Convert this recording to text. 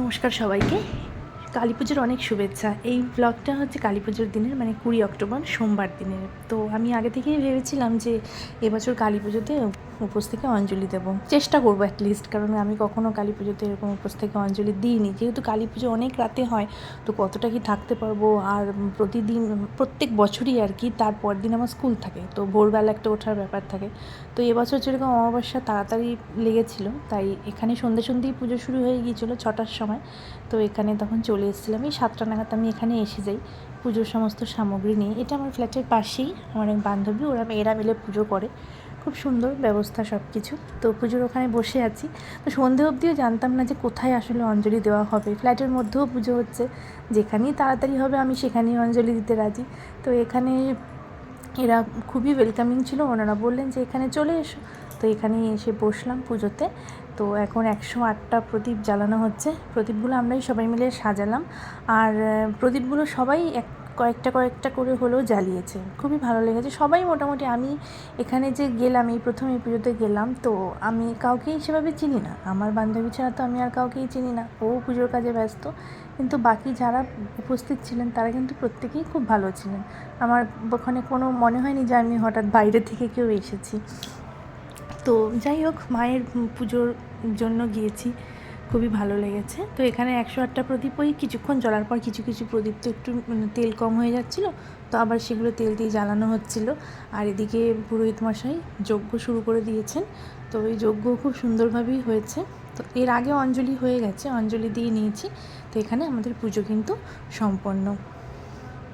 নমস্কার সবাইকে। কালী পুজোর অনেক শুভেচ্ছা। এই ব্লগটা হচ্ছে কালী পুজোর দিনের মানে কুড়ি অক্টোবর, সোমবার দিনের। তো আমি আগে থেকেই ভেবেছিলাম যে এবছর কালী পুজোতে উপোস থেকে অঞ্জলি দেবো। চেষ্টা করব অ্যাটলিস্ট কারণ আমি কখনো কালী পুজোতে এরকম উপোস থেকে অঞ্জলি দিইনি। যেহেতু কালী পুজো অনেক রাতে হয়, তো কতটা কি থাকতে পারব? আর প্রতিদিন, প্রত্যেক বছরই আর কি তারপর দিন আমার স্কুল থাকে, তো ভোরবেলা একটা ওঠার ব্যাপার থাকে। তো এবছর যেরকম অমাবস্যা তাড়াতাড়ি লেগেছিল, তাই এখানে সন্ধ্যে সন্ধ্যেই পুজো শুরু হয়ে গিয়েছিল ছটার সময়। তো এখানে তখন চলে এসেছিলাম। এই সাতটা নাগাদ আমি এখানে এসে যাই, পুজোর সমস্ত সামগ্রী নিয়ে। এটা আমার ফ্ল্যাটের পাশেই, আমার এক বান্ধবী, ওরা মেয়েরা মিলে পুজো করে। খুব সুন্দর ব্যবস্থা সব কিছু তো পুজোর ওখানে বসে আছি। তো সন্ধে অবধিও জানতাম না যে কোথায় আসলে অঞ্জলি দেওয়া হবে। ফ্ল্যাটের মধ্যেও পুজো হচ্ছে। যেখানেই তাড়াতাড়ি হবে, আমি সেখানেই অঞ্জলি দিতে রাজি। তো এখানে এরা খুবই ওয়েলকামিং ছিল। ওনারা বললেন যে, এখানে চলে এসো। তো এখানে এসে বসলাম পুজোতে। তো এখন একশো আটটা প্রদীপ জ্বালানো হচ্ছে। প্রদীপগুলো আমরাই সবাই মিলে সাজালাম। আর প্রদীপগুলো সবাই এক, কয়েকটা কয়েকটা করে হলেও জ্বালিয়েছে। খুবই ভালো লেগেছে। সবাই মোটামুটি, আমি এখানে যে গেলাম, এই প্রথম এই পুজোতে গেলাম, তো আমি কাউকেই সেভাবে চিনি না। আমার বান্ধবী ছাড়া তো আমি আর কাউকেই চিনি না। ও পুজোর কাজে ব্যস্ত। কিন্তু বাকি যারা উপস্থিত ছিলেন, তারা কিন্তু প্রত্যেকেই খুব ভালো ছিলেন। আমার ওখানে কোনো মনে হয়নি যে আমি হঠাৎ বাইরে থেকে কেউ এসেছি। তো যাই হোক, মায়ের পুজোর জন্য গিয়েছি। খুবই ভালো লেগেছে। তো এখানে একশো আটটা প্রদীপ ওই কিছুক্ষণ জ্বলার পর কিছু কিছু প্রদীপ তো একটু মানে তেল কম হয়ে যাচ্ছিল, তো আবার সেগুলো তেল দিয়ে জ্বালানো হচ্ছিল। আর এদিকে পুরোহিত মশাই যজ্ঞ শুরু করে দিয়েছেন। তো ওই যজ্ঞ খুব সুন্দরভাবেই হয়েছে। তো এর আগে অঞ্জলি হয়ে গেছে, অঞ্জলি দিয়ে নিয়েছি। তো এখানে আমাদের পুজো কিন্তু সম্পন্ন।